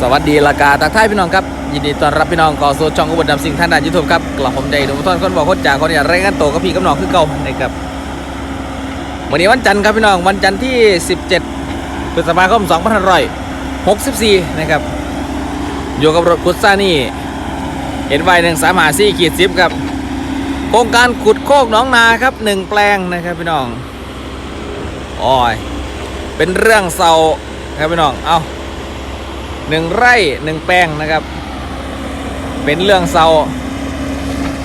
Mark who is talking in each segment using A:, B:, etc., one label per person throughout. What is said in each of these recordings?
A: สวัสดีลากาตักทายพี่น้องครับ ยินดีต้อนรับพี่น้องก่อสู่ช่องอุบลดำสิ่งท่านด้านยูทูบครับกลับผมใจดุมต้นคนบอกคนจากคนอยากรายงานตัวกับพี่กับน้องคือเก่านะครับวันนี้วันจันทร์ครับพี่น้องวันจันทร์ที่ 17พฤษภาคม2564 นะครับอยู่กับรถคุดซ่านี่เห็นไวหนึ่งสามหาซี่ขีดซิบครับโครงการขุดโคกน้องนาครับหนึ่งแปลงนะครับพี่น้องอ้ยเป็นเรื่องเศร้าครับพี่น้องเอา หนึ่งไร่หนึ่งแปลงนะครับ เป็นเรื่องเศร้า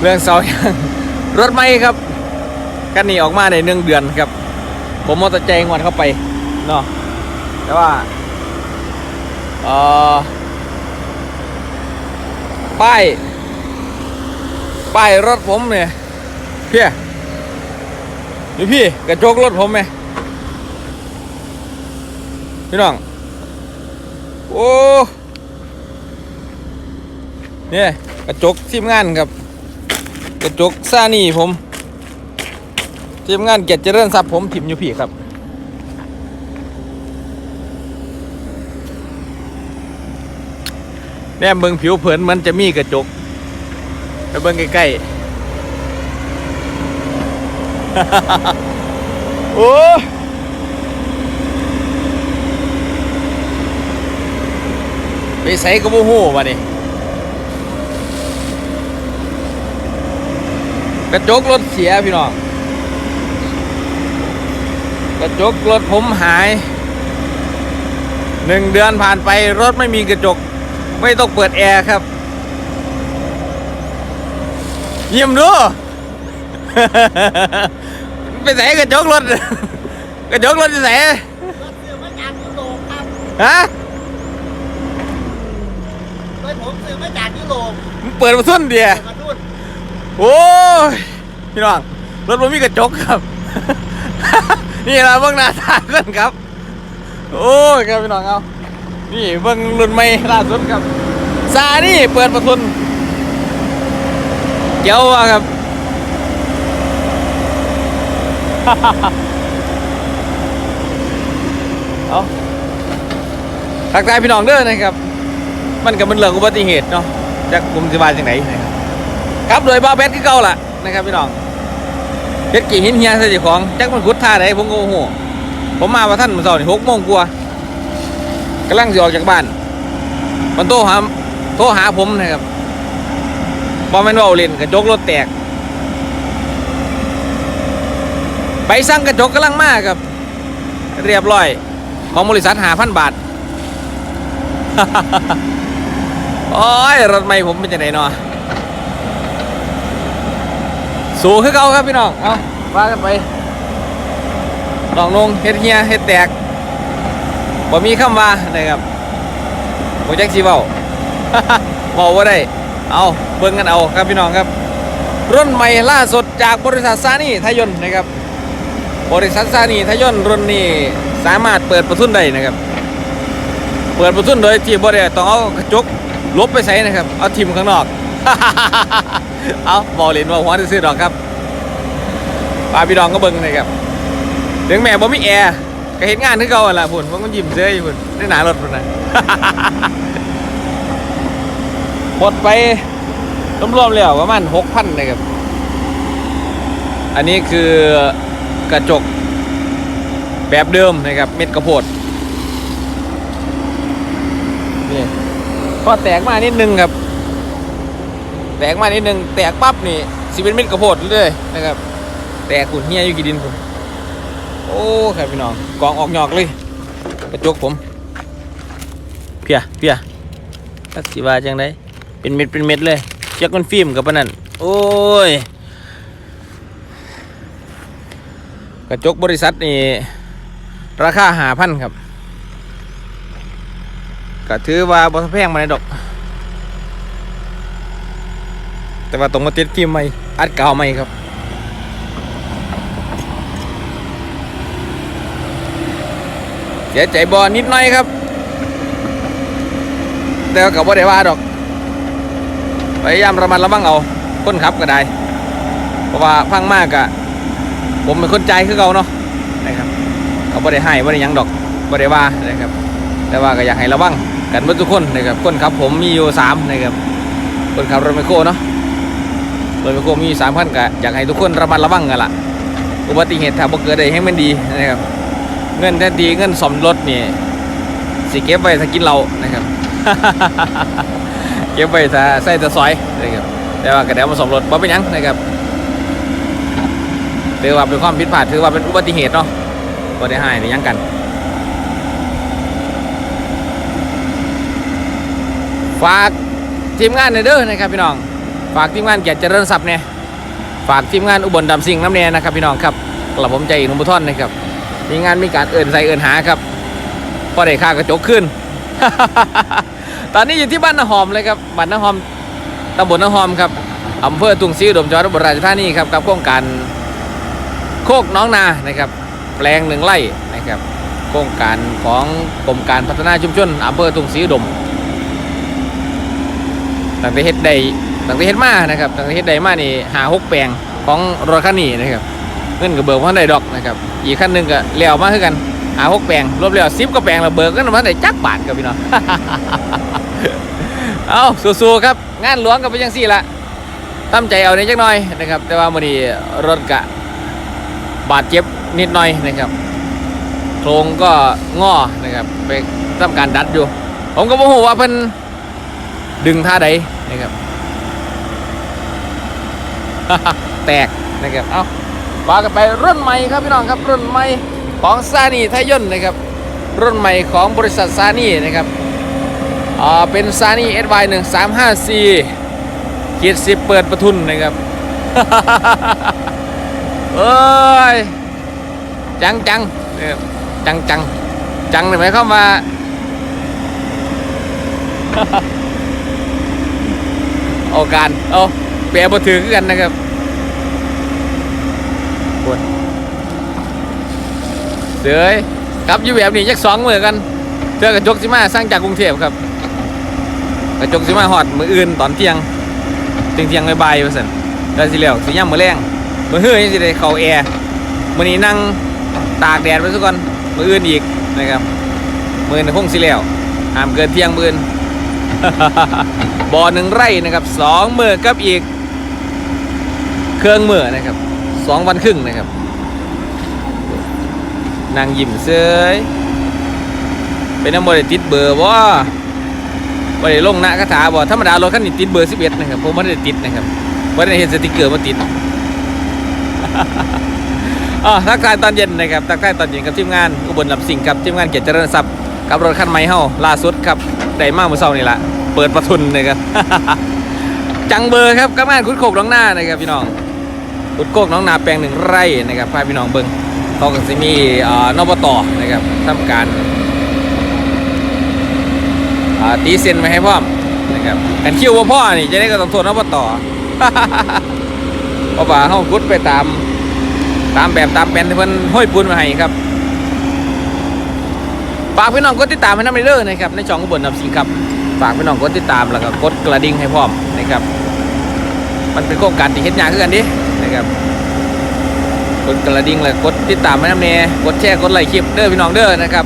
A: เรื่องเศร้าอย่างรถไม่ครับกันนี่ออกมาในหนึ่งเดือนครับ ผมมอเตอร์ใจงวันเข้าไปเนาะแต่ว่าเออป้ายป้ายรถผมเนี่ยเพี่ยนี่พี่กระจกรถผมไหมพี่น้อง โอ้เนี่ยกระจกทีมงานครับ กระจกซานี่ผม ทีมงานเกียรติเจริญทรัพย์ผมทิมอยู่พี่ครับแนมเบิงผิวเผินมันจะมีกระจกไปเบิงใกล้ๆ โอ้ ไปใส่กระโมโหวะนี่กระจกรถเสียพี่น้องกระจกรถผมหายหนึ่งเดือนผ่านไปรถไม่มีกระจก ไม่ต้องเปิดแอร์ครับ เยี่ยมดูไปใส่กระจกรถ กระจกรถจะใส่
B: รถซื้อมาจากยุโรปครับ
A: ฮะ
B: ผมซื้อมาจากยุโรป
A: มึงเปิดมาส้นเดีย
B: เปิดมาทุ่น
A: โอ้ยพี่น้องรถผมมีกระจกครับ นี่เราเบิ่งหน้าตาเพื่อนครับ โอ้ยครับพี่น้องเอานี่เบิ่งรุ่นใหม่ล่าสุดครับซานี่เปิดประทุนเจ้าว่ะครับ เอาทักทายพี่น้องเด้อนะครับ มันก็เป็นเรื่องอุบัติเหตุเนาะจากกลุ่มสิบาจังไหนนะครับครับโดยบ้าแบทคือเก่าล่ะนะครับพี่น้องเพชรกี่หินเฮียใส่เจ้าของจักมันขุดท่าไหนผมก็โอ้โหผมมาว่าท่านมันสอนหกโมงกว่ากำลังสิออกจากบ้าน มันโทรหาโทรหาผมนะครับบอแมนเว่าเล่นกระจกรถแตกไปสั่งกระจกกำลังมากครับ เรียบร้อย ของบริษัทหาพันบาท โอ้ยรถไม่ผมเป็นจังไดเนาะสูงขึ้นเก่าครับพี่น้องเอาว่ากันไปลองลงเฮ็ดเฮียเฮ็ดแตกบ่มีคำว่านะครับบ่จักสิเว้าเว้าบ่าได้ เอาเบิ่งกันเอาครับพี่น้องครับ รุ่นใหม่ล่าสุดจากบริษัทซานี่ทยนนะครับ บริษัทซานี่ทยนรุ่นนี้สามารถเปิดประทุนได้นะครับ เปิดประทุนโดยที่บ่ได้ต้องเอากระจก ลบไปใส่นะครับ เอาทิมข้างนอก เอาบอลเลนว่าหัวซื้อดอกครับปลาพี่ดองก็เบิ่งเลยครับถึงแม่บ่มีแอร์ก็เห็นงานที่เก่าหั่นล่ะพุ่นมันก็ยิ้มเสื้ออยู่พุ่นในหนารถพุ่นนะหมดไปรวมๆแล้วประมาณหกพันนะครับ อันนี้คือกระจกแบบเดิมนะครับ เม็ดกระโพดนี่ พอแตกมานิดนึงครับ แตกมานิดนึง แตกปั๊บนี่สิเป็นเม็ดกระโพดเลยนะครับ แตกขุ่นเฮียอยู่กี่ดินผมโอ้ครับพี่น้องกองออกหยอกเลยกระจกผม เพียเพียตักสิว่าจังไดเป็นเม็ดเป็นเม็ดเลยเช็คมันฟิล์มกับปานนั่นโอ้ยกระจกบริษัทนี่ราคาหาพันครับ ก็ถือว่าบ่แพงมาในดอก แต่ว่าต้องมาติดฟิล์มใหม่อัดเก่าใหม่ครับเสียใจบอนิดหน่อยครับ แต่ก็บ่ได้ว่าดอกพยายามระมัดระวังเอาคนขับก็ได้ เพราะว่าพังมากอะผมเป็นคนใจคือเขาเนาะนะครับเขาบ่ได้ให้บ่ได้ยังดอกบ่ได้ว่านะครับแต่ว่าก็อยากให้ระวัง กันเบิดทุกคนนะครับคนขับผมมีอยู่สามนะครับคนขับรถไมโครเนาะรถไมโครมีอยู่สามคันก็อยากให้ทุกคนระมัดระวังกันล่ะอุบัติเหตุถ้าบ่เกิดได้ให้มันดีนะครับ เงินแท้ดีเงินสมรถนี่สิเก็บไว้ถ้ากินเรานะครับ เก็บไว้ถ้าใส่แต่ซอยนะครับแต่ว่าก็เดี๋ยวมาสมรถบ่เป็นยังนะครับถือว่าเป็นความผิดพลาดถือว่าเป็นอุบัติเหตุเนาะบ่ได้ให้หรือยังกัน ฝากทีมงานในอยเด้อนะครับพี่น้อง ฝากทีมงานเกียรติเจริญทรัพย์เนี่ยฝากทีมงานอุบลดำสิงน้ำเนียนะครับพี่น้องครับกระผมใจอินุบุท่อนนะครับมีงานมีการเอื่นใส่เอื่นหาครับพอได้ค่ากระจกขึ้น ตอนนี้อยู่ที่บ้านนาหอมเลยครับบ้านนาหอมตำบลนาหอมครับอำเภอตุงซีอุดมจังหวัดอุบลราชธานีครับกับโครงการโคกน้องนานะครับ แปลงหนึ่งไร่นะครับ โครงการของกรมการพัฒนาชุมชนอำเภอตุงศรีอุดม ตั้งแต่เฮ็ดได้ตั้งแต่เฮ็ดมานะครับตั้งแต่เฮ็ดได้มานี่หาหกแปลงของรถคันนี้นะครับเงินก็เบิกมาได้ดอกนะครับอีกคันหนึ่งก็เลี้ยวมาคือกันหาหกแปลงรวมแล้วสิบก็แปลงแล้วเบิกกันมาได้จักบาทครับพี่น้องเอาสู้ๆครับ งานหลวงก็เป็นจังซี่ละตั้มใจเอาในจักหน่อยนะครับ แต่ว่ามื้อนี้รถกะบาดเจ็บนิดหน่อยนะครับโครงก็งอนะครับไปทำการดัดอยู่ ผมก็บ่ฮู้ว่าเพิ่น ดึงท่าใดนะครับ แตกนะครับ เอ้าว่ากันไปรุ่นใหม่ครับพี่น้องครับรุ่นใหม่ของซานีไทยยนนะครับ รุ่นใหม่ของบริษัทซานีนะครับอ่าเป็นซานี SY 1 3 5 4ขีดสิบเปิดประทุนนะครับเอ้ยจังจังนะครับจังจังจังเลยไหมเข้ามว่า เอาการเอาเปรียบถือกันนะครับปวดเสยครับอยู่แบบนี้ยักสองมือกันเจอกระจกสิมาสร้างจากกรุงเทพครับ กระจกสิมาหอดมืออื่นตอนเที่ยงเที่ยงเที่ยงบ่ายๆว่าสันแล้วสิแล้วสิย่ำมือแรงมือเฮ้ยยังสิได้เข้าแอร์มือนี้นั่งตากแดดไว้ซะก่อนมืออื่นอีกนะครับมืออนคงสิแล้วห้ามเกินเที่ยงมืออน บ่อหนึ่งไร่นะครับสองมือกับอีก เครื่องมือนะครับสองวันครึ่งนะครับนางยิ้มเซยเป็นน้ำบริติดเบอร์ว่าบริลงหน้าคาถาบ่ธรรมดารถคันนี้ติดเบอร์สิบเอ็ดนะครับผมไม่ได้ติดนะครับไม่ได้เห็นสติกเกอร์มาติดอ๋อทักทายตอนเย็นนะครับทักทายตอนเย็นกับทีมงานอุบลลำสิงครับทีมงานเกียรติเจริญทรัพย์กับรถคันใหม่เฮาล่าสุดครับ ได้มาเมื่อเช้านี่ละเปิดประทุนนะครับ จังเบอร์ครับกับงานคุดโคกน้องหน้านะครับพี่น้องคุดโคกน้องนาแปลงหนึ่งไร่นะครับพาพี่น้องเบิ้งเขาก็จะมีเอ่อนบตนะครับทำการตีเซ็นไว้ให้พร้อมนะครับกันคิวว่าพ่อนี่จะได้ก็ต้องโทษนบตเพราะว่าเขาคุดไปตาม ตามแบบตามแปลนที่เพิ่นห้อยปูนมาให้ครับ ฝากพี่น้องกดติดตามให้น้ำเด้อนะครับในช่องอุบลนนำสิงครับ ฝากพี่น้องกดติดตามแล้วก็กดกระดิ่งให้พร้อมนะครับ มันเป็นโครงการที่เฮ็ดยากคือกันดินะครับกดกระดิ่งแล้วกดติดตามให้น้ำเนกดแชร์กดไลค์คลิปเด้อพี่น้องเด้อนะครับ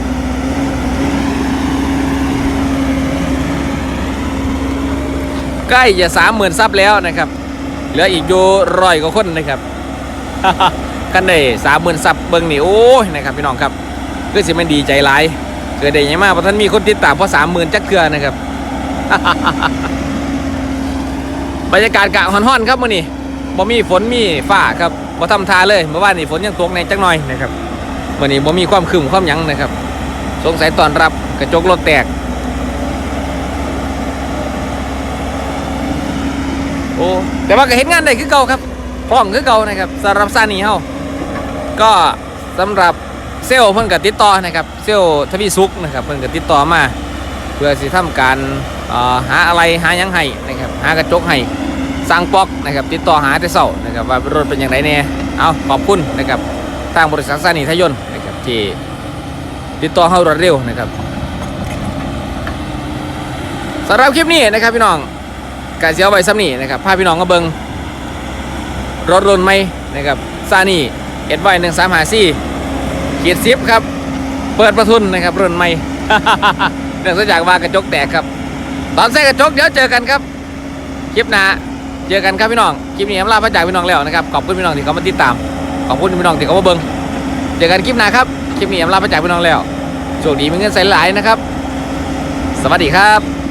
A: ใกล้จะสามหมื่นซับแล้วนะครับ เหลืออีกอยู่ร้อยกว่าคนนะครับกันได้สามหมื่นซับเบิ้งนี่โอ้ยนะครับพี่น้องครับคือสิมันดีใจหลาย เกิดได้ยังมากเพราะท่านมีคนติดตามเพราะสามหมื่นจักเกือนะครับ บรรยากาศกะฮ้อนๆครับมื้อนี้บ่มีฝนมีฟ้าครับบ่ทำทาเลยเมื่อวานนี้ฝนยังตกในจักหน่อยนะครับมื้อนี้บ่มีความครึ้มความยั้งนะครับ สงสัยตอนรับกระจกรถแตก โอ้แต่ว่าก็เห็นงานได้คือเก่าครับพร้อมคือเก่านะครับสำหรับซานีเฮาก็สำหรับ เซลเพิ่นก็ติดต่อนะครับเซลทวีสุขนะครับเพิ่นก็ติดต่อมา เพื่อสิทำการหาอะไรหายังให้นะครับหากระจกให้สร้างปอกนะครับติดต่อหาแต่เช้านะครับว่ารถเป็นอย่างไรแน่เอาขอบคุณนะครับทางบริษัทซานีทยน์นะครับที่ติดต่อเฮารวดเร็วนะครับสำหรับคลิปนี้นะครับพี่น้องกาเสียวไว้ซ้ำนี่นะครับพาพี่น้องมาเบิงรถรุ่นใหม่นะครับซานีเอ็ดไวหนึ่งสามหาซี สี่ขีดซิฟครับ เปิดประทุนนะครับรุ่นใหม่เรื่องสัญญาณว่ากระจกแตกครับ ตอนใส่กระจกเดี๋ยวเจอกันครับ คลิปหน้าเจอกันครับพี่น้อง คลิปนี้อำลาพระจากพี่น้องแล้วนะครับ ขอบคุณพี่น้องที่เขามาติดตาม ขอบคุณพี่น้องที่เขามาเบิ่งเจอกันคลิปหน้าครับ คลิปนี้อำลาพระจากพี่น้องแล้ว โชคดีมีเงินใส่หลายนะครับ สวัสดีครับ